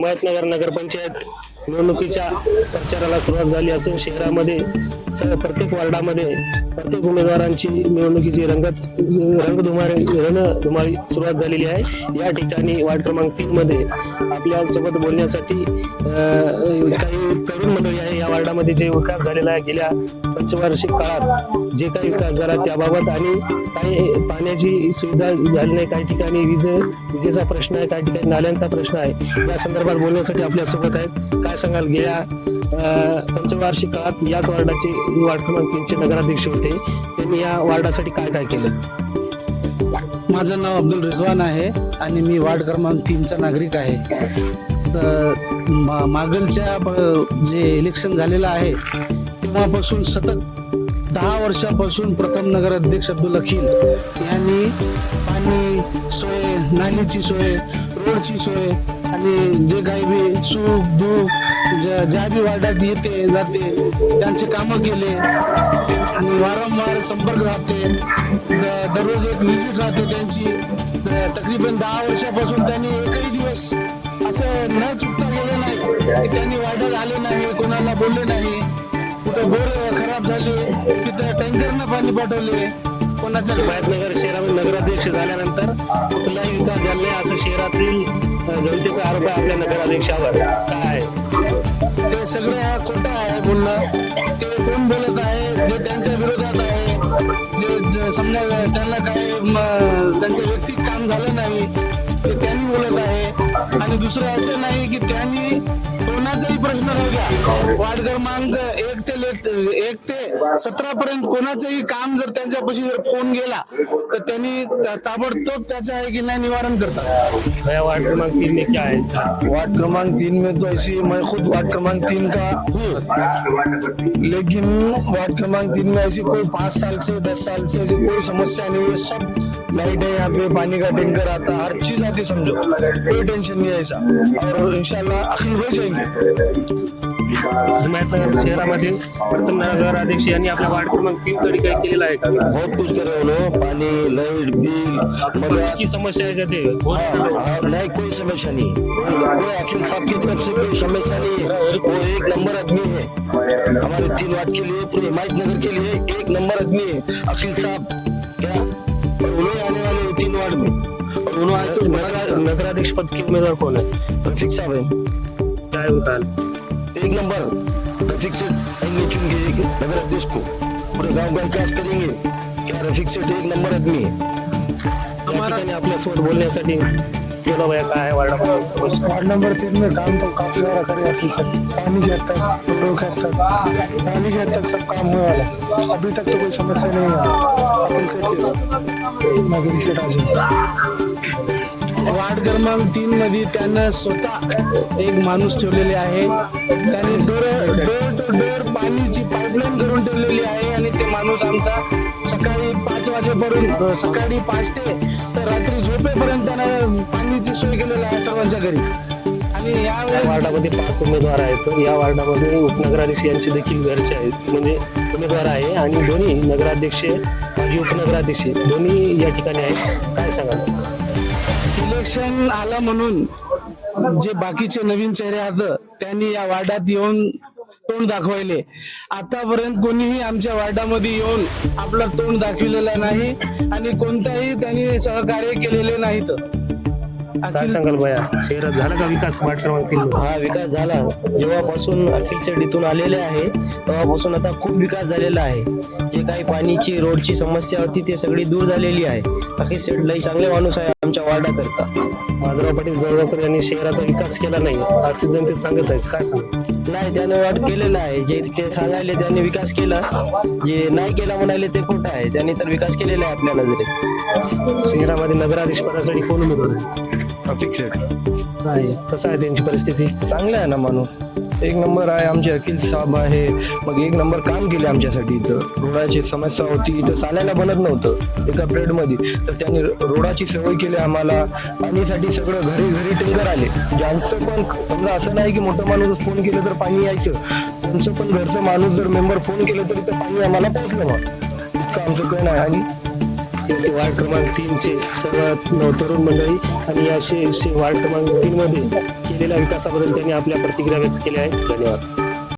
हिमायतनगर नगरपंचायत निवडणुकीच्या प्रचाराला सुरुवात झाली असून शहरामध्ये स प्रत्येक वार्डामध्ये प्रत्येक उमेदवारांची निवडणुकीची रंगत रंगधुमारी रणधुमारी सुरुवात झालेली आहे. या ठिकाणी वार्ड क्रमांक तीन मध्ये आपल्यासोबत बोलण्यासाठी काही तरुण मंडळी आहे. या वार्डामध्ये जे विकास झालेला आहे गेल्या पंचवार्षिक काळात जे काही विकास त्याबाबत आणि काही पाण्याची सुविधा झाली नाही काही ठिकाणी वीज विजेचा प्रश्न आहे काही ठिकाणी नाल्यांचा प्रश्न आहे. या संदर्भात बोलण्यासाठी आपल्यासोबत आहेत. काय सांगाल? गेल्या पंचवार्षिक काळात याच वार्डाचे वार्ड क्रमांक तीनचे नगराध्यक्ष होते. त्यांनी या वार्डासाठी काय काय केलं? माझं नाव अब्दुल रिझवान आहे आणि मी वार्ड क्रमांक तीनचा नागरिक आहे. मा- मागलच्या प- जे इलेक्शन झालेलं आहे तेव्हापासून सतत दहा वर्षापासून प्रथम नगर अध्यक्ष अब्दुल अखिल यांनी पाणी सोय नालीची सोय रोडची सोय आणि जे काही बी सुख दुःख ज्या ज्या बी वार्डात येते जाते त्यांचे कामं केले आणि वारंवार संपर्क राहते दररोज एक व्हिजिट राहते त्यांची. तकरीबन दहा वर्षापासून त्यांनी एकही दिवस असं न चुकता गेलं नाही. त्यांनी वाढत आले नाही कोणाला बोलले नाही. कुठे बोर खराब झाले तिथं टँकरनं पाणी पाठवले. कोणाच्या हिमायतनगर शहरामध्ये नगराध्यक्ष झाल्यानंतर कुठलाही विकास झाला नाही असं शहरातील जनतेचा आरोप आहे आपल्या नगराध्यक्षावर. काय? ते सगळं खोटं आहे बोलणं. ते कोण बोलत आहे? जे त्यांच्या विरोधात आहे. जे समजा त्यांना काय म, त्यांचं वैयक्तिक काम झालं नाही. ते त्यांनी बोलत आहे. आणि दुसरं असं नाही की त्यांनी कोणाचाही प्रश्न राहू द्या. वार्ड क्रमांक एक ते लेट एक ते सतरा पर्यंत कोणाचंही काम जर त्यांच्यापाशी जर फोन गेला तर त्यांनी ताबडतोब त्याचं आहे की नाही निवारण करतात. वार्ड क्रमांक तीन में क्या है वार्ड क्रमांक तीन में तो ऐसी मैं खुद वार्ड क्रमांक तीन का हूँ. लेकिन वार्ड क्रमांक तीन में ऐसी कोई पाँच साल से दस साल से ऐसी कोई समस्या नहीं है। सब लाइट है यहाँ पे पानी का टैंकर आता हर चीज आती समझो। कोई टेंशन नहीं है ऐसा। और इंशाल्लाह अखिल हो जाएँगे। हिमायतनगर शहरामध्ये प्रथम नगराध्यक्ष यांनी आपल्या वार्ड क्रमांक तीन साठी काही केलेलं आहे का बहुत कुछ करे वो लोग पानी लाइट बिल मदद की समस्या आहे का हाँ, हाँ, नहीं कोई समस्या नहीं। कोई अखिल साहब की तरफ़ से कोई समस्या नहीं है। वो एक नंबर आदमी है। हमारे तीन वार्ड के लिए पूरे हिमायत नगर के लिए एक नंबर आदमी है अखिल साहब। क्या? और आने आज तो नगरा- नगराध्यक्ष पद के उमेदवार कौन है रफीक साहब है क्या है उनका एक नंबर. रफीक सेठ आएंगे चुन के एक नगर अध्यक्ष को. पूरे गांव का विकास करेंगे. क्या रफीक सेठ एक नंबर आदमी है आपल्यासोबत बोलण्यासाठी गेलो भैया काय आहे वार्डामध्ये समस्या? वार्ड नंबर तीन में काम तो काफी सारा करे अखिल सर. पानी के हद तक रोडों के हद तक. पानी के हद तक सब काम होने वाला अभी तक तो कोई समस्या नहीं है अखिल सेठ नगरी सेठ आज वार्ड क्रमांक तीन मध्ये त्यानं स्वतः एक माणूस ठेवलेले आहे. त्याने डोर डोर टू डोर पाणीची पाईपलाईन करून ठेवलेली आहे आणि ते माणूस आमचा सकाळी पाच वाजेपर्यंत सकाळी पाच ते तर रात्री झोपेपर्यंत त्यानं पाणीची सोय केलेली आहे सर्वांच्या घरी. आणि या वार्डामध्ये पाच उमेदवार आहेत. तर या वार्डामध्ये उपनगराध्यक्ष यांचे देखील घरचे आहेत. म्हणजे उमेदवार आहे आणि दोन्ही नगराध्यक्ष माजी उपनगराध्यक्ष दोन्ही या ठिकाणी आहेत. काय सांगाल? इलेक्शन आलं म्हणून जे बाकीचे नवीन चेहरे आहेत त्यांनी या वार्डात येऊन तोंड दाखवायले. आतापर्यंत कोणीही आमच्या वार्डामध्ये येऊन आपलं तोंड दाखविलेलं नाही आणि कोणताही त्यांनी सहकार्य केलेले नाहीत. काय अखिल सांगाल भैया? शहरात झाला का विकास वार्ड क्रमांक तीन? हा विकास झाला. जेव्हापासून अखिल सेठ इथून आलेले आहे तेव्हापासून आता खूप विकास झालेला आहे. जे काही पाणीची रोडची समस्या होती ते सगळी दूर झालेली आहे. अखिल सेठ लई चांगले माणूस आहे. आमच्या वार्डाकरता. माधवराव पाटील जवळकर यांनी शहराचा विकास केला नाही असे जनते सांगत आहेत. काय सांग? नाही त्याने वाट केलेला आहे. जे ते सांगायले त्यांनी विकास केला. जे नाही केला म्हणाले ते खोटं आहे. त्यांनी तर विकास केलेला आहे आपल्या नजरेत. शहरामध्ये नगराधीश पदासाठी कोण उमेदवार आहे? कसं आहे त्यांची परिस्थिती? चांगला आहे ना माणूस. एक नंबर आहे आमचे अखिल साहेब आहे. मग एक नंबर काम केले आमच्यासाठी इथं. रोडाची समस्या होती इथं चालायला बनत नव्हतं एका पिरियडमध्ये तर त्यांनी रोडाची सवय केली आम्हाला. पाणीसाठी सगळं घरी घरी टँकर आले. म्हणजे ज्यांचं पण समजा असं नाही की मोठं माणूस फोन केलं तर पाणी यायचं. त्यांचं पण घरचं माणूस जर मेंबर फोन केलं तरी तर पाणी आम्हाला पोहोचलं मग. इतकं आमचं काय नाही आणि ते वार्ड क्रमांक तीनचे सर्व तरुण मंडळी आणि या शे वार्ड क्रमांक तीनमध्ये केलेल्या विकासाबद्दल त्यांनी आपल्या प्रतिक्रिया व्यक्त केल्या आहेत. धन्यवाद.